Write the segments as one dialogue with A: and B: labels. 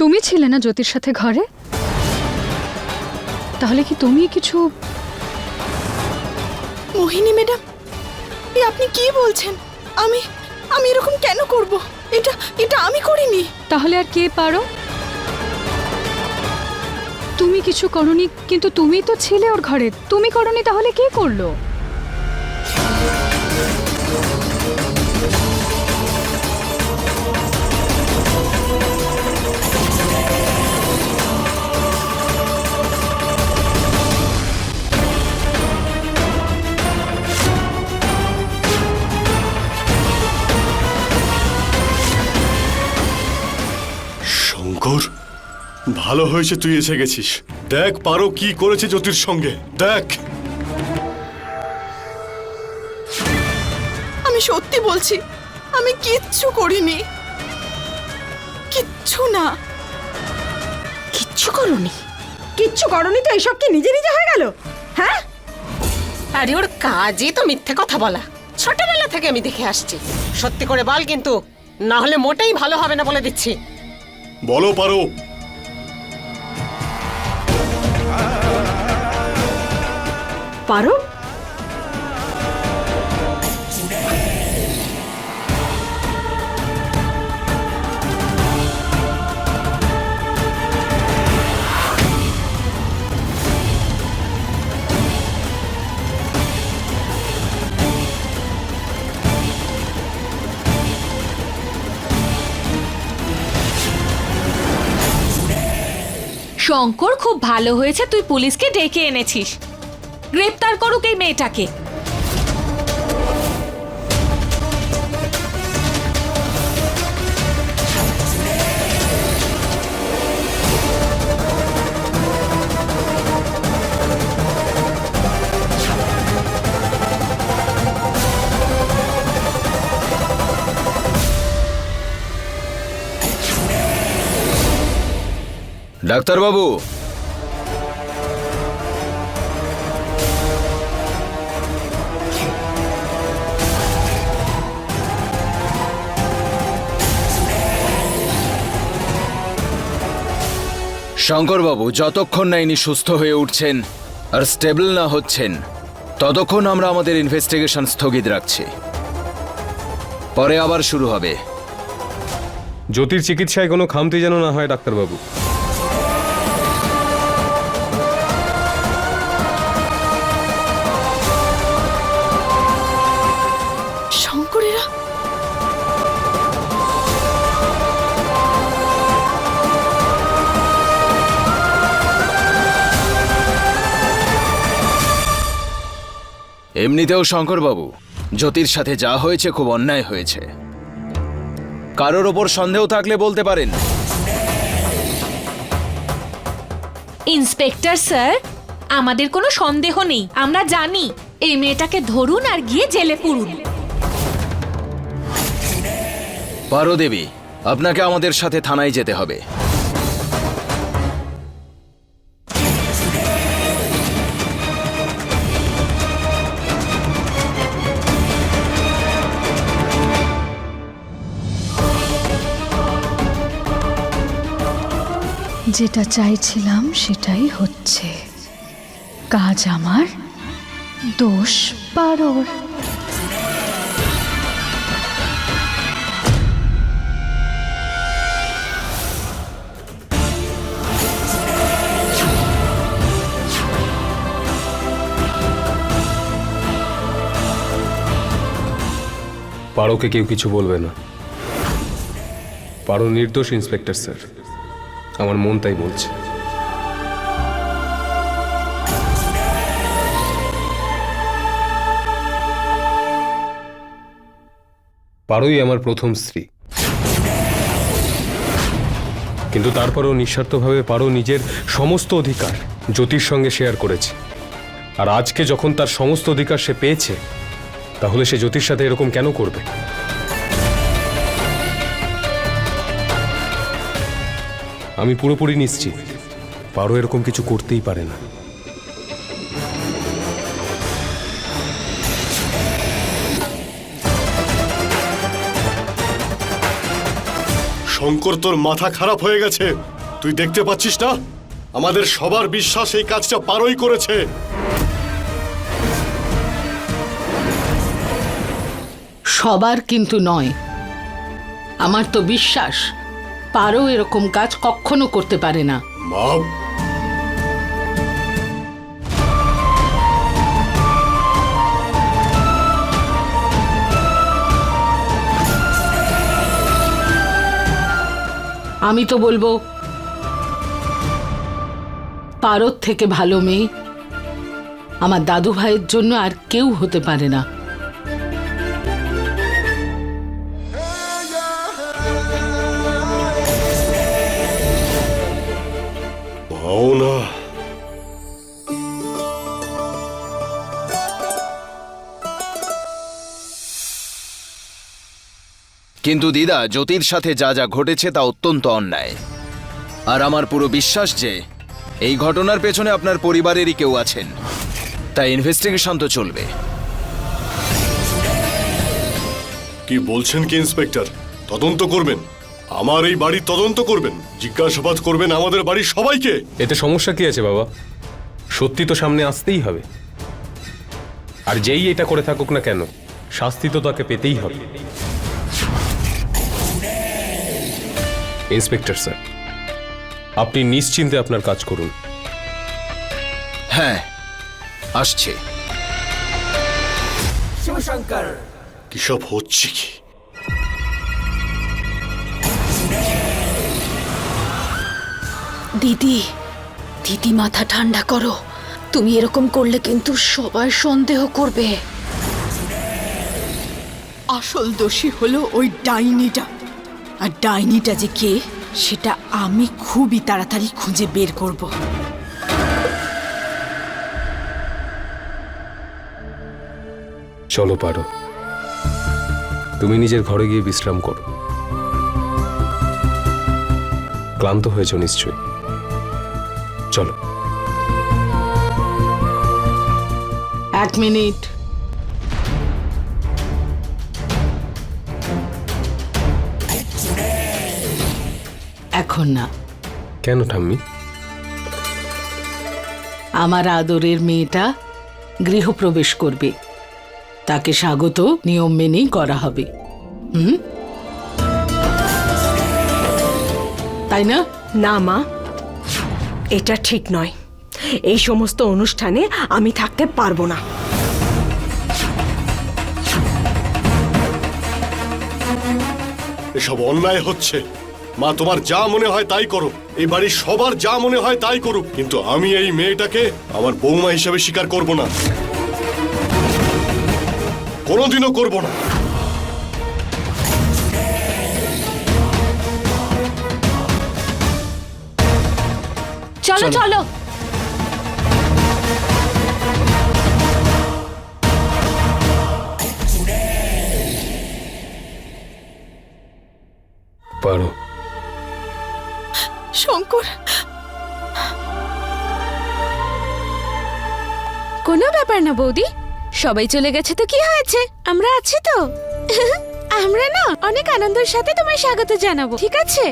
A: তুমি ছিলে না জ্যোতির সাথে ঘরে? তাহলে কি তুমি কিছু
B: মোহিনী ম্যাডাম এ আপনি কি বলছেন? আমি আমি এরকম কেন করব? এটা এটা আমি করিনি।
A: তাহলে আর কে পারো? তুমি কিছু করনি কিন্তু তুমি তো ছিলে ওর ঘরে। তুমি করনি তাহলে কে করল?
C: ভালো হয়েছে তুই এসে গেছিস। দেখ পারো কি করেছে জ্যোতির সঙ্গে। দেখ।
B: আমি সত্যি বলছি আমি কিচ্ছু করিনি। কিচ্ছু না।
D: কিচ্ছু করনি? কিচ্ছু করনি তো এইসব কি নিজে নিজে হয়ে গেল? হ্যাঁ?
E: আরে ওর কাজই তো মিথ্যে কথা বলা। ছোটবেলা থেকে আমি দেখে আসছি। সত্যি করে বল কিন্তু না হলে মোটেই ভালো হবে না বলে দিচ্ছি।
C: বলো পারো
D: পারো?
F: শঙ্কর খুব ভালো হয়েছে তুই পুলিশকে ডেকে এনেছিস। গ্রেপ্তার করুক এই মেয়েটাকে।
G: ডাক্তারবাবু শঙ্করবাবু, যতক্ষণ না ইনি সুস্থ হয়ে উঠছেন আর স্টেবল না হচ্ছেন, ততক্ষণ আমরা আমাদের ইনভেস্টিগেশন স্থগিত রাখছি। পরে আবার শুরু হবে।
H: জ্যোতির চিকিৎসায় কোনো খামতি যেন না হয়, ডাক্তারবাবু।
G: এমনিতেও শঙ্করবাবু জ্যোতির সাথে যা হয়েছে খুব অন্যায় হয়েছে। কারোর ওপর সন্দেহ থাকলে বলতে পারেন।
F: ইন্সপেক্টর স্যার আমাদের কোনো সন্দেহ নেই। আমরা জানি এই মেয়েটাকে ধরুন আর গিয়ে জেলে পুরুন।
G: পারো দেবী আপনাকে আমাদের সাথে থানায় যেতে হবে।
A: যেটা চাইছিলাম সেটাই হচ্ছে। কাজ আমার, দোষ পারোর
H: পারোকে কেউ কিছু বলবে না। পারো নির্দোষ ইন্সপেক্টর, স্যার। আমার মন তাই বলছে। পারোই আমার প্রথম স্ত্রী। কিন্তু তারপরেও নিঃস্বার্থভাবে পারো নিজের সমস্ত অধিকার জ্যোতির সঙ্গে শেয়ার করেছে। আর আজকে যখন তার সমস্ত অধিকার সে পেয়েছে, তাহলে সে জ্যোতির সাথে এরকম কেন করবে? আমি পুরোপুরি নিশ্চিত। পারো এরকম কিছু করতেই পারে না।
C: শঙ্কর তোর মাথা খারাপ হয়ে গেছে। তুই দেখতে পাচ্ছিস না? আমাদের সবার বিশ্বাস এই কাজটা পারোই করেছে।
I: সবার কিন্তু নয়। আমার তো বিশ্বাস। পারো এরকম কাজ কখনো করতে পারে না।
C: মা
I: আমি তো বলব পারোর থেকে ভালো মেয়ে আমার দাদু ভাইয়ের জন্য আর কেউ হতে পারে না।
G: কিন্তু দিদা জ্যোতির সাথে যা যা ঘটেছে তা অত্যন্ত অন্যায়। আর আমার পুরো বিশ্বাস যে এই ঘটনার পেছনে আপনার পরিবারেরই কেউ আছেন। তাই ইনভেস্টিগেশন তো চলবে।
C: কি বলছেন কি ইন্সপেক্টর? তদন্ত করবেন। আমার এই বাড়ির তদন্ত করবেন। জিজ্ঞাসাবাদ করবেন আমাদের বাড়ির সবাইকে।
H: এতে সমস্যা কি আছে বাবা? সত্যি তো সামনে আসতেই হবে। আর যেই এটা করে থাকুক না কেন শাস্তি তো তাকে পেতেই হবে। Inspector sir. আপনি নিশ্চিন্তে আপনার কাজ করুন।
G: হ্যাঁ আসছে।
C: কি সব হচ্ছে কি?
B: দিদি দিদি মাথা ঠান্ডা করো। তুমি এরকম করলে কিন্তু সবাই সন্দেহ করবে। আসল দোষী হলো ওই ডাইনিটা। আর ডাইনিটা যে কে সেটা আমি খুবই তাড়াতাড়ি খুঁজে বের করব।
H: চলো পারো। তুমি নিজের ঘরে গিয়ে বিশ্রাম করো। ক্লান্ত হয়েছ নিশ্চয়ই। চলো।
I: এক মিনিট। এখন না।
H: কেন ঠাম্মি?
I: আমার আদরের মেয়েটা গৃহপ্রবেশ করবে। তাকে স্বাগত নিয়ম মেনেই করা হবে। হুম? তাই না?
D: না মা। এটা ঠিক নয়। এই সমস্ত অনুষ্ঠানে আমি থাকতে পারব না।
C: এসব অন্যায় হচ্ছে। মা তোমার যা মনে হয় তাই করো। এই বাড়ির সবার যা মনে হয় তাই করুক। কিন্তু আমি এই মেয়েটাকে আমার বৌমা হিসেবে স্বীকার করব না। কোনোদিনও করব না।
F: চলো চলো।
H: পারো।
B: শঙ্কর।
A: কোনো ব্যাপার না বৌদি। সবাই চলে গেছে তো কি হয়েছে? আমরা আছি তো। আমরা না অনেক আনন্দের সাথে তোমায় স্বাগত জানাব, ঠিক আছে?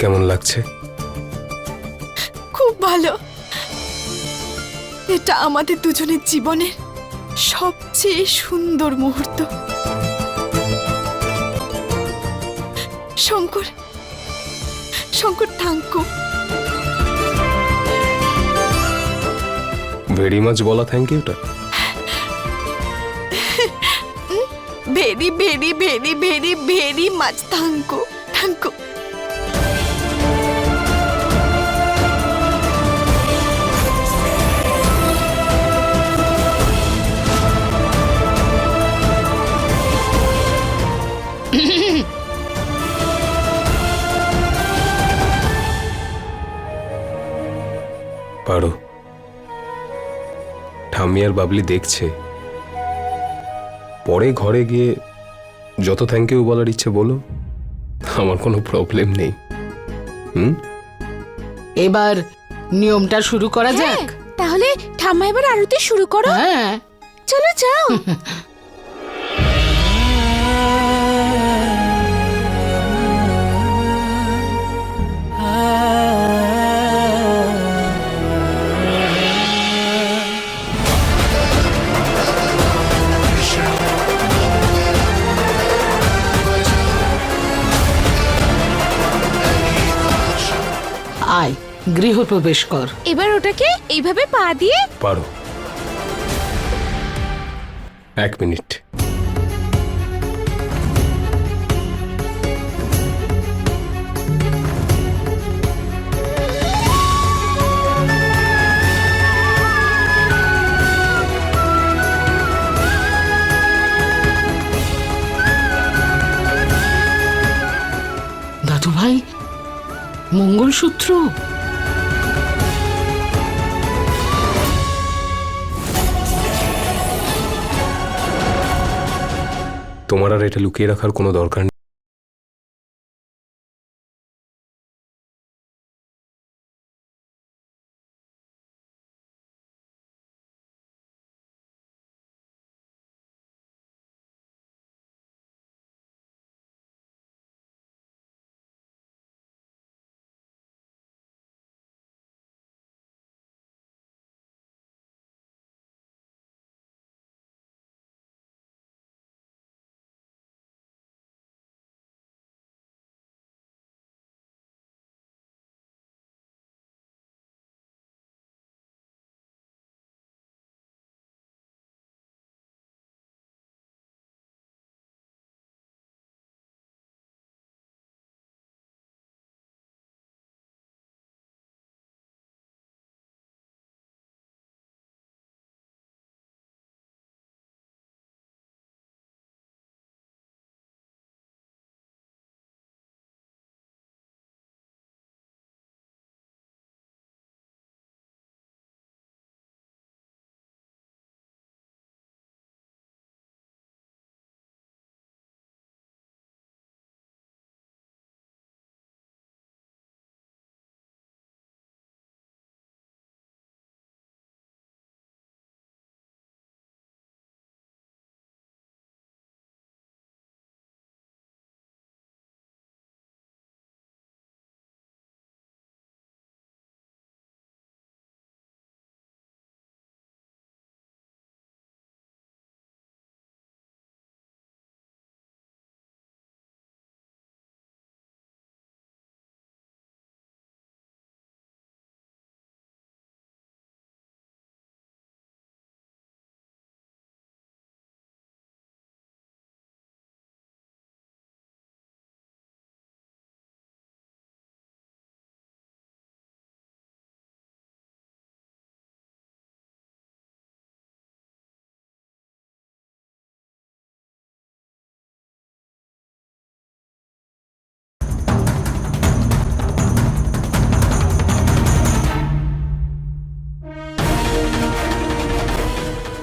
H: কেমন লাগছে?
B: খুব ভালো। এটা আমাদের দুজনের জীবনের সবচেয়ে সুন্দর মুহূর্ত। Shankar Shankar thank you
H: very much বলা thank Yuta
B: very very very very very much thank you thank you
H: আর বাবলি দেখছে। পরে ঘরে গিয়ে যত থ্যাংক ইউ বলার ইচ্ছে বলো আমার কোনো প্রবলেম নেই। হুম?
I: এবার নিয়মটা শুরু করা
A: হ্যাঁ
I: যাক।
A: তাহলে ঠাম্মা এবার আরতি শুরু করো।
I: হ্যাঁ।
A: চলো যাও।
I: গৃহপ্রবেশ কর।
A: এবার ওটাকে এইভাবে পা দিয়ে
H: পারো। এক মিনিট।
I: দাদু ভাই মঙ্গলসূত্র?
H: তোমার আর এটা লুকিয়ে রাখার কোনো দরকার নেই।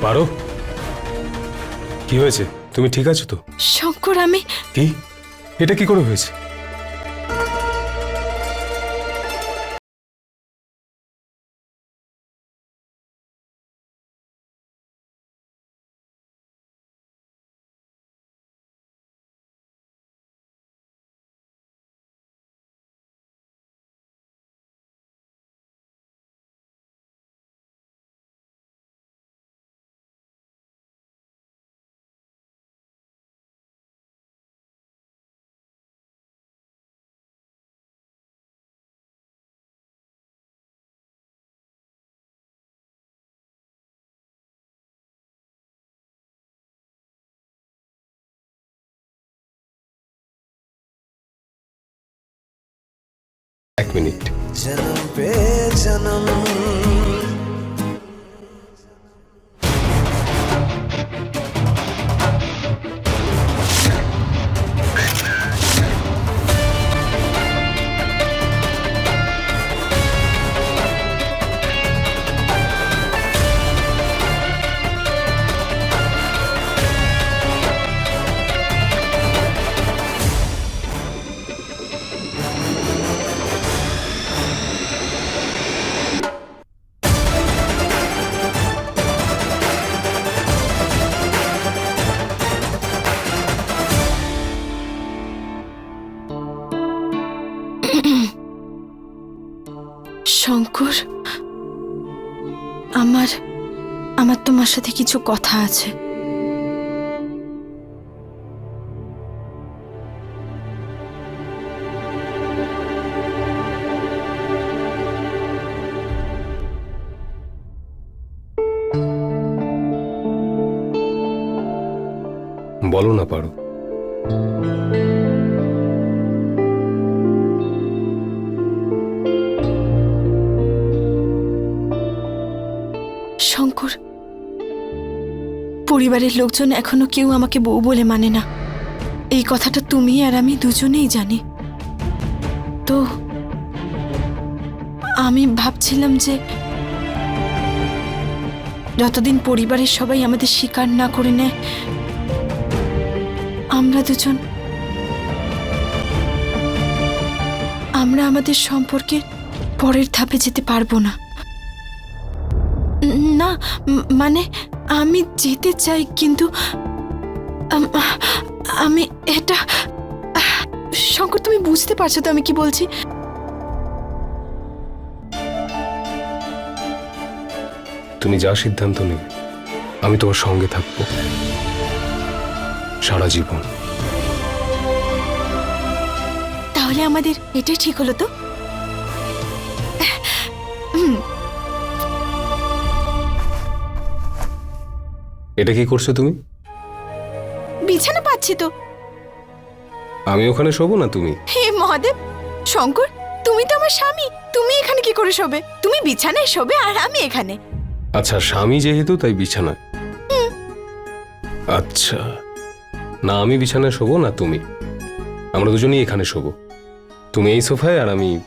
H: পারো? কি হয়েছে? তুমি ঠিক আছো তো?
B: শঙ্কর আমি
H: কি? এটা কি করে হয়েছে? এক মিনিট।
B: শঙ্কর আমার আমার তোমার সাথে কিছু কথা আছে। শঙ্কর, পরিবারের লোকজন এখনও কেউ আমাকে বউ বলে মানে না। এই কথাটা তুমি আর আমি দুজনেই জানি। তো, আমি ভাবছিলাম যে যতদিন পরিবারের সবাই আমাদের স্বীকার না করে নেয়, আমরা দুজন, আমরা আমাদের সম্পর্কে পরের ধাপে যেতে পারব না। না মানে আমি যেতে চাই কিন্তু আমি এটা শঙ্কর তুমি বুঝতে পারছ তো আমি কি বলছি?
H: তুমি যা সিদ্ধান্ত নেবে আমি তোমার সঙ্গে থাকব সারা জীবন।
B: তাহলে আমাদের এটাই ঠিক হলো তো?
H: এটা কি করছ তুমি?
B: বিছানা পাচ্ছি তো।
H: আমি ওখানে শোবো না তুমি?
B: হে মহাদেব শঙ্কর তুমি তো আমার স্বামী। তুমি এখানে কি করে শোবে? তুমি বিছানায় শোবে আর আমি এখানে।
H: আচ্ছা স্বামী যেহেতু তাই বিছানা। আচ্ছা। না আমি বিছানায় শোবো না তুমি? আমরা দুজনেই এখানে শোবো। তুমি এই সোফায় আর আমি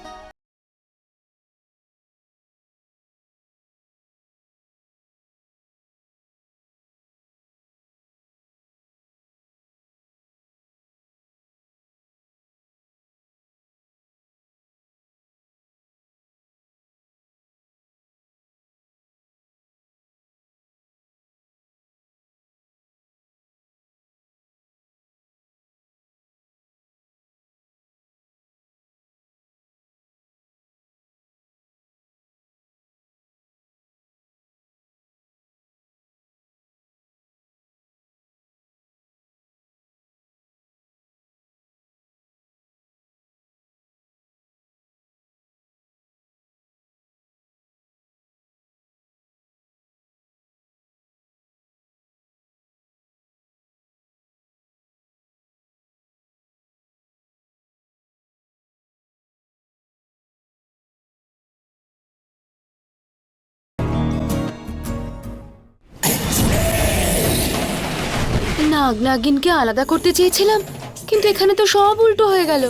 J: নাগ নাগিনকে আলাদা করতে চেয়েছিলাম, কিন্তু এখানে তো সব উল্টো হয়ে গেল।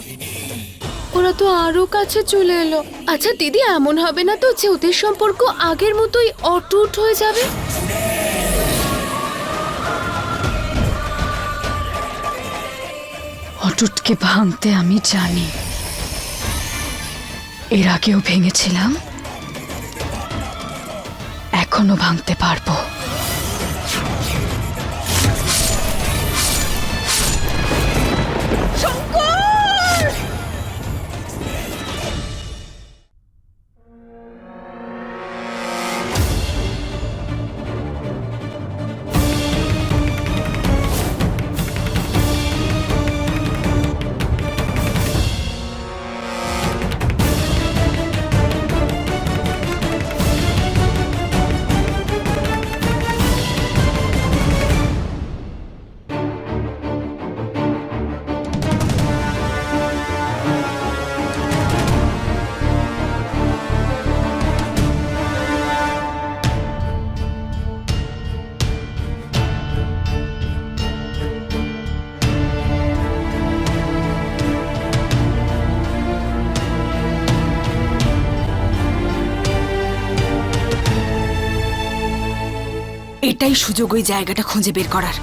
J: ওরা তো আরও কাছে চলে এলো। আচ্ছা দিদি, এমন হবে না তো যে ওদের সম্পর্ক আগের মতোই অটুট হয়ে যাবে?
K: অটুটকে ভাঙতে আমি জানি। এর আগেও ভেঙেছিলাম এখনও ভাঙতে পারব।
B: এটাই সুযোগ ওই জায়গাটা খুঁজে বের করার।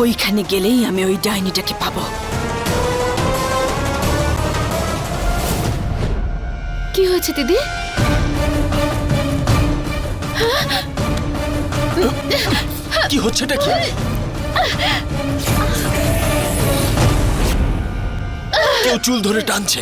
B: ওইখানে গেলেই আমি ওই ডাইনিটাকে পাবো।
J: কি হয়েছে দিদি?
L: কি হচ্ছেটা কি? কেউ চুল ধরে টানছে।